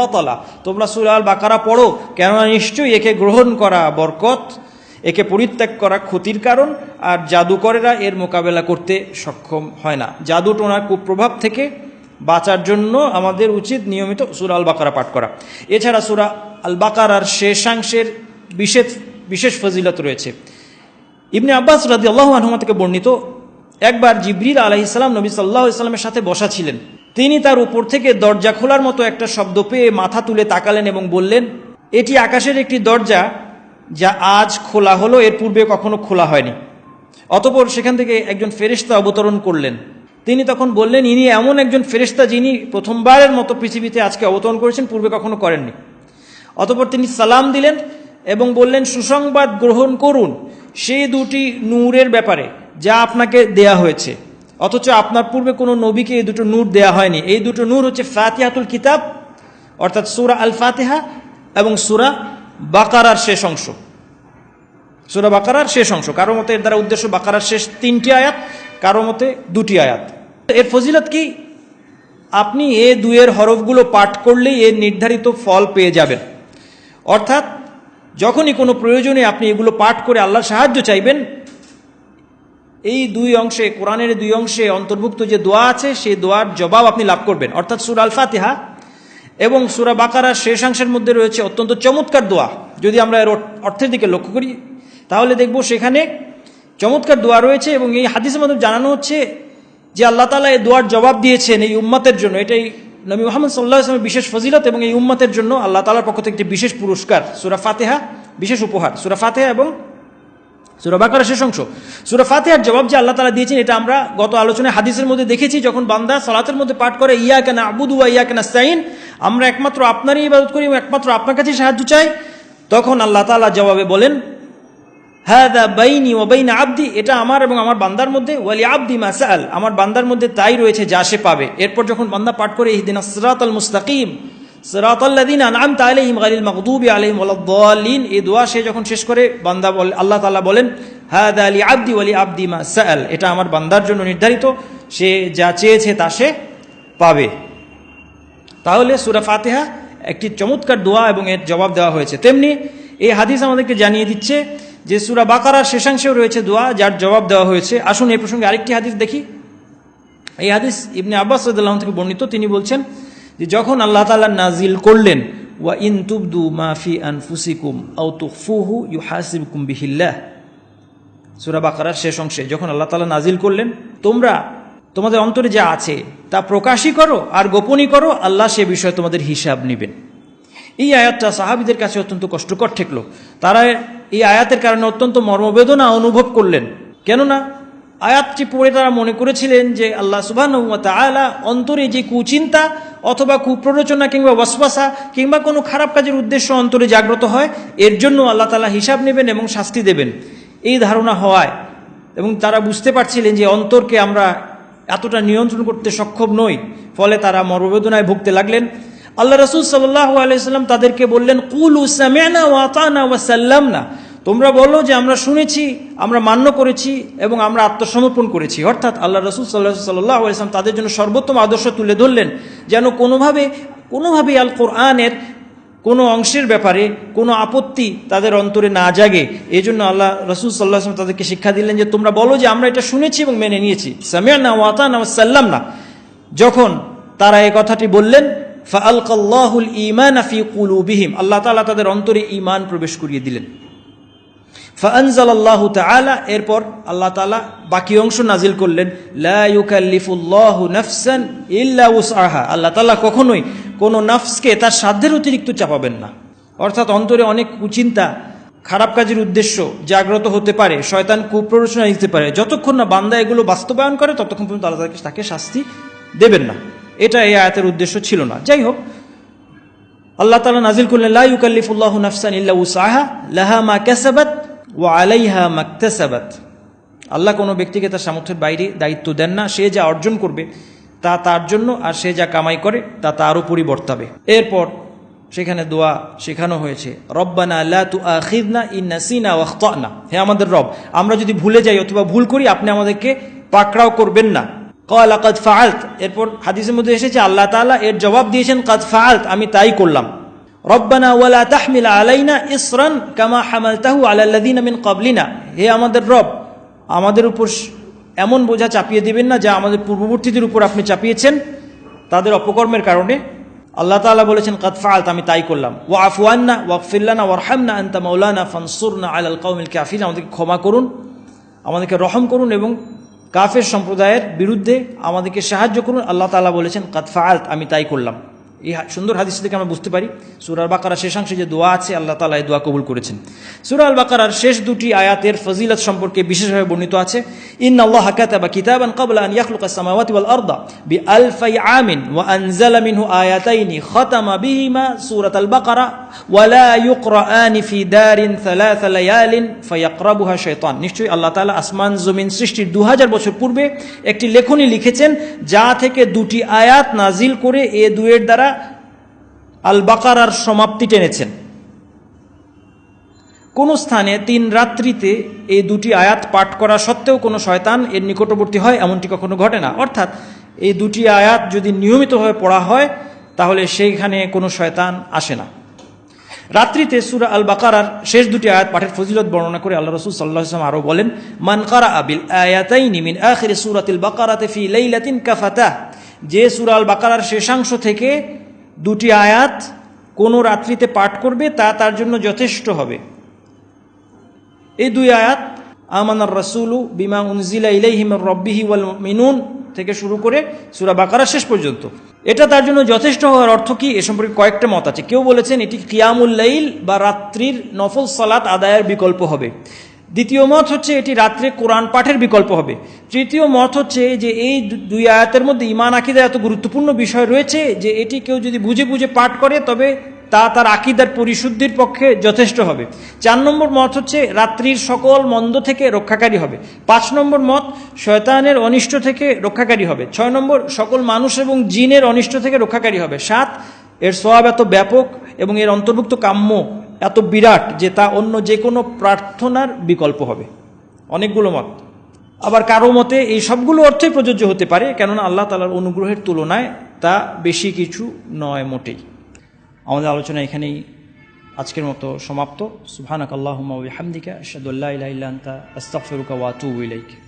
বাতালা। তোমরা সূরা আল বাকারা পড়ো, কেননা নিশ্চয়ই একে গ্রহণ করা বরকত, একে পরিত্যাগ করা ক্ষতির কারণ, আর জাদুকরেরা এর মোকাবেলা করতে সক্ষম হয় না। জাদু টোনার কুপ্রভাব থেকে বাঁচার জন্য আমাদের উচিত নিয়মিত সূরা আল বাকারা পাঠ করা। এছাড়া সূরা আল বাকারার শেষাংশের বিশেষ বিশেষ ফজিলত রয়েছে। ইবনে আব্বাস রাজি আল্লাহ আহমদ থেকে বর্ণিত, একবার জিবরিল আলাহ ইসলাম নবী সাল্লাহ ইসলামের সাথে বসা ছিলেন। তিনি তার উপর থেকে দরজা খোলার মতো একটা শব্দ পেয়ে মাথা তুলে তাকালেন এবং বললেন, এটি আকাশের একটি দরজা যা আজ খোলা হলো, এর পূর্বে কখনো খোলা হয়নি। অতপর সেখান থেকে একজন ফেরেশতা অবতরণ করলেন। তিনি তখন বললেন, ইনি এমন একজন ফেরেশতা যিনি প্রথমবারের মতো পৃথিবীতে আজকে অবতরণ করেছেন, পূর্বে কখনো করেননি। অতপর তিনি সালাম দিলেন এবং বললেন, সুসংবাদ গ্রহণ করুন সেই দুটি নূরের ব্যাপারে যা আপনাকে দেয়া হয়েছে। অথচ আপনার পূর্বে কোনো নবীকে এই দুটো নূর দেয়া হয়নি। এই দুটো নূর হচ্ছে ফাতিহাতুল কিতাব, অর্থাৎ সুরা আল ফাতিহা এবং সুরা বাকারার শেষ অংশ। সুরা বাকারার শেষ অংশ। কারও মতে এর দ্বারা উদ্দেশ্য বাকারার শেষ তিনটি আয়াত, কারও মতে দুটি আয়াত। এর ফজিলত কি? আপনি এ দুয়ের হরফগুলো পাঠ করলেই এর নির্ধারিত ফল পেয়ে যাবেন। অর্থাৎ যখনই কোনো প্রয়োজনে আপনি এগুলো পাঠ করে আল্লাহর সাহায্য চাইবেন এই দুই অংশে, কোরআনের দুই অংশে অন্তর্ভুক্ত যে দোয়া আছে, সেই দোয়ার জবাব আপনি লাভ করবেন। অর্থাৎ সুর আল ফাতিহা এবং সুরা বাকারার শেষাংশের মধ্যে রয়েছে অত্যন্ত চমৎকার দোয়া। যদি আমরা এর অর্থের দিকে লক্ষ্য করি, তাহলে দেখব সেখানে চমৎকার দোয়া রয়েছে এবং এই হাদিসের মধ্যে জানানো হচ্ছে যে আল্লাহ তালা এই দোয়ার জবাব দিয়েছেন এই উম্মাতের জন্য। এটাই নবী মোহাম্মদ সাল্লাহ আসলামের বিশেষ ফজিলত এবং এই উম্মাতের জন্য আল্লাহ তালার পক্ষ থেকে একটি বিশেষ পুরস্কার, সুরা ফাতেহা, বিশেষ উপহার। সুরা ফাতেহা এবং সুরা বাকার শেষ অংশ। সুরা ফাতেহার জবাব যে আল্লাহ তালা দিয়েছেন, এটা আমরা গত আলোচনায় হাদিসের মধ্যে দেখেছি, যখন বান্দা সালাতের মধ্যে পাঠ করে ইয়া কেন আবুদু ইয়া কেন সাইন আমরা একমাত্র আপনারই ইবাদত করি এবং একমাত্র আপনার কাছে সাহায্য চাই, তখন আল্লাহ তালা জবাবে বলেন হ্যাঁ বাইনি ও বাইন আবদি এটা আমার এবং আমার বান্দার মধ্যে, ওয়ালি আবদি মাসাল আমার বান্দার মধ্যে তাই রয়েছে যা সে পাবে। এরপর যখন বান্দা পাঠ করে ইহদিন সিরাত আল মুস্তাকিম দোয়া সে যখন শেষ করে, বান্দা আবদি এটা আমার বান্দার জন্য নির্ধারিত। সে যা চেয়েছে তা সে পাবে। তাহলে সুরা ফাতেহা একটি চমৎকার দোয়া এবং এর জবাব দেওয়া হয়েছে। তেমনি এই হাদিস আমাদেরকে জানিয়ে দিচ্ছে যে সুরা বাকারার শেষাংশেও রয়েছে দোয়া, যার জবাব দেওয়া হয়েছে। আসুন এই প্রসঙ্গে আরেকটি হাদিস দেখি। এই হাদিস ইবনে আব্বাস থেকে বর্ণিত। তিনি বলছেন যে যখন আল্লাহ তালা নাজিল করলেন, ওয়া ইন তুবদু মাফি আনফুসিকুম আও তুখফুহু ইউহাসিবকুম বিহিল্লাহ। সুরা বাকারার শেষ অংশে যখন আল্লাহ তালা নাজিল করলেন, তোমরা তোমাদের অন্তরে যা আছে তা প্রকাশই করো আর গোপনই করো, আল্লাহ সে বিষয়ে তোমাদের হিসাব নেবেন। এই আয়াতটা সাহাবিদের কাছে অত্যন্ত কষ্টকর ঠেকলো। তারা এই আয়াতের কারণে অত্যন্ত মর্মবেদনা অনুভব করলেন। কেননা আয়াতটি পড়ে তারা মনে করেছিলেন যে আল্লাহ সুবাহ আলা অন্তরে যে কুচিন্তা অথবা কুপ্ররোচনা কিংবা ওয়াসওয়াসা কিংবা কোনো খারাপ কাজের উদ্দেশ্য অন্তরে জাগ্রত হয়, এর জন্য আল্লাহ তালা হিসাব নেবেন এবং শাস্তি দেবেন। এই ধারণা হওয়ায় এবং তারা বুঝতে পারছিলেন যে অন্তরকে আমরা এতটা নিয়ন্ত্রণ করতে সক্ষম নই, ফলে তারা মর্মবেদনায় ভুগতে লাগলেন। আল্লাহ রসুল সাল্লাহ আলাইসাল্লাম তাদেরকে বললেন, কুল উসামেনা ওয়াতানা ওয়াসাল্লাম না তোমরা বলো যে আমরা শুনেছি, আমরা মান্য করেছি এবং আমরা আত্মসমর্পণ করেছি। অর্থাৎ আল্লাহ রসুল সাল্লাহ সাল্লাহ আলাইসলাম তাদের জন্য সর্বোত্তম আদর্শ তুলে ধরলেন, যেন কোনোভাবে, কোনোভাবেই আল কোরআনের কোনো অংশের ব্যাপারে কোনো আপত্তি তাদের অন্তরে না জাগে। এই জন্য আল্লাহ রসুল সাল্লাহ আসলাম তাদেরকে শিক্ষা দিলেন যে, তোমরা বলো যে আমরা এটা শুনেছি এবং মেনে নিয়েছি। সামিয়া না ওয়াতানা ওয়াসাল্লাম না যখন তারা এই কথাটি বললেন ফাআলকাল্লাহুল ইমান আফি কুলুবিহিম। আল্লাহ তাআলা তাদের অন্তরে ঈমান প্রবেশ করিয়ে দিলেন। ফাআনজাল আল্লাহ তাআলা, এরপর আল্লাহ তালা বাকি অংশ নাজিল করলেন আল্লাহ তালা কখনোই কোনো নাফসকে তার সাধ্যের অতিরিক্ত চাপাবেন না। অর্থাৎ অন্তরে অনেক কুচিন্তা, খারাপ কাজের উদ্দেশ্য জাগ্রত হতে পারে, শয়তান কুপ্ররোচনা দিতে পারে। যতক্ষণ না বান্দা এগুলো বাস্তবায়ন করে, ততক্ষণ পর্যন্ত আল্লাহ তাকে শাস্তি দেবেন না। এটা এই আয়াতের উদ্দেশ্য ছিল না। যাই হোক, আল্লাহ তালা নাজিল করলেন, লা ইউকাল্লিফুল্লাহ নাফসান ইল্লা উসাহা লাহা মা কাসাবাত ওয়া আলাইহা মাকতাসাবাত। আল্লাহ কোনো ব্যক্তিকে তার সামর্থ্যের বাইরে দায়িত্ব দেন না, সে যা অর্জন করবে তা তার জন্য আর সে যা কামাই করে তা তার উপরই বর্তাবে। এরপর সেখানে দোয়া শেখানো হয়েছে, রব্বানা লা তু আখিদনা ইন্নাসিনা ওয়াখতানা হে আমাদের রব, আমরা যদি ভুলে যাই অথবা ভুল করি, আপনি আমাদেরকে পাকড়াও করবেন না। কদ ফাআলত। এরপর হাদিসের মধ্যে এসেছে, আল্লাহ তাআলা এর জবাব দিয়েছেন, কদ ফাআলত, আমি তাই করলাম। রব্বানা ওয়ালা তাহমিল আলাইনা ইসরান কামা হামালতাহু আলাল্লাযিনা মিন ক্বাবলিনা। হে আমাদের রব, আমাদের উপর এমন বোঝা চাপিয়ে দিবেন না যা আমাদের পূর্ববর্তীদের উপর আপনি চাপিয়েছেন। তাদের অপকর্মের কারণে আল্লাহ তাআলা বলেছেন, কদ ফাআলত, আমি তাই করলাম। ওয়া আফওয়ান্না ওয়াগফিরলানা ওয়ারহামনা আনতা মাওলানা ফানসুরনা আলাল কওমিল কাফিরিন, আমাদেরকে ক্ষমা করুন, আমাদেরকে রহম করুন এবং কাফের সম্প্রদায়ের বিরুদ্ধে আমাদেরকে সাহায্য করুন। আল্লাহ তাআলা বলেছেন, কাদ ফাআলত, আমি তাই করলাম। এই সুন্দর হাদিস থেকে আমরা বুঝতে পারি। সুরাল বাকারা শেষাংশে যে দোয়া আছে, আল্লাহ তাআলা এই দোয়া কবুল করেছেন। সুরাল বাকারার শেষ দুটি আয়াতের ফজিলত সম্পর্কে বিশেষভাবে বর্ণিত আছে ইন আল্লাহ কাতাবা কিতাবান ক্বাবলা আন ইয়াখলুকা আস-সামাওয়াতি ওয়াল আরদা বিআলফি আমিন ওয়া আনজালা মিনহু আয়াতাইনি খাতামা বিহিমা সূরাতাল বাকারা ওয়া লা ইউকরাআনি ফি দারিন থালাথা লায়ালিন ফায়াকরাবুহা শাইতান। নিশ্চয়ই আল্লাহ তাআলা আসমান, জমিন সৃষ্টির 2000 বছর পূর্বে একটি লেখনী লিখেছেন, যা থেকে দুটি আয়াত নাজিল করে এ দুয়ের দ্বারা আল বাকারার সমাপ্তি টেনেছেন। কোন স্থানে তিন রাত্রিতে এই দুটি আয়াত পাঠ করা সত্ত্বেও কোনো শয়তান এর নিকটবর্তী হয়, এমনটি কখনো ঘটে না। অর্থাৎ এই দুটি আয়াত যদি নিয়মিতভাবে পড়া হয়, তাহলে সেইখানে কোনো শয়তান আসে না। রাত্রিতে সুরা আল বাকারার শেষ দুটি আয়াত পাঠের ফজিলত বর্ণনা করে আল্লাহ রসুল সাল্লাহ আসলাম আরও বলেন মানকারা আবিল আয়াতাইনি মিন আখির সুরাতিল বাকারাতে ফি লাইলাতিন কাফাতা যে সুরা আল বাকারার শেষাংশ থেকে দুটি আয়াত কোনো রাত্রিতে পাঠ করবে তা তার জন্য যথেষ্ট হবে। এই দুই আয়াত আমানার রাসূলু বিমা উনজিলা ইলাইহি মির রাব্বিহি ওয়াল মিনুন থেকে শুরু করে সুরা বাকারা শেষ পর্যন্ত। এটা তার জন্য যথেষ্ট হওয়ার অর্থ কি? এ সম্পর্কে কয়েকটা মত আছে। কেউ বলেছেন এটি কিয়ামুল লাইল বা রাত্রির নফল সালাত আদায়ের বিকল্প হবে। দ্বিতীয় মত হচ্ছে এটি রাত্রে কোরআন পাঠের বিকল্প হবে। তৃতীয় মত হচ্ছে যে এই দুই আয়াতের মধ্যে ইমান আকিদা এত গুরুত্বপূর্ণ বিষয় রয়েছে যে এটি কেউ যদি বুঝে বুঝে পাঠ করে, তবে তা তার আকিদার পরিশুদ্ধির পক্ষে যথেষ্ট হবে। চার নম্বর মত হচ্ছে রাত্রির সকল মন্দ থেকে রক্ষাকারী হবে। পাঁচ নম্বর মত, শয়তানের অনিষ্ট থেকে রক্ষাকারী হবে। ছয় নম্বর, সকল মানুষ এবং জিনের অনিষ্ট থেকে রক্ষাকারী হবে। সাত, এর স্বভাব এত ব্যাপক এবং এর অন্তর্ভুক্ত কাম্য এত বিরাট যে তা অন্য যে কোনো প্রার্থনার বিকল্প হবে। অনেকগুলো মত। আবার কারও মতে এই সবগুলো অর্থই প্রযোজ্য হতে পারে, কেননা আল্লাহ তালার অনুগ্রহের তুলনায় তা বেশি কিছু নয় মোটেই। আমাদের আলোচনা এখানেই আজকের মতো সমাপ্ত। সুবহানাক আল্লাহুম্মা ওয়া বিহামদিকা, আশহাদু আল্লা ইলাহা ইল্লা আনতা, আস্তাগফিরুকা ওয়া আতুবু ইলাইক।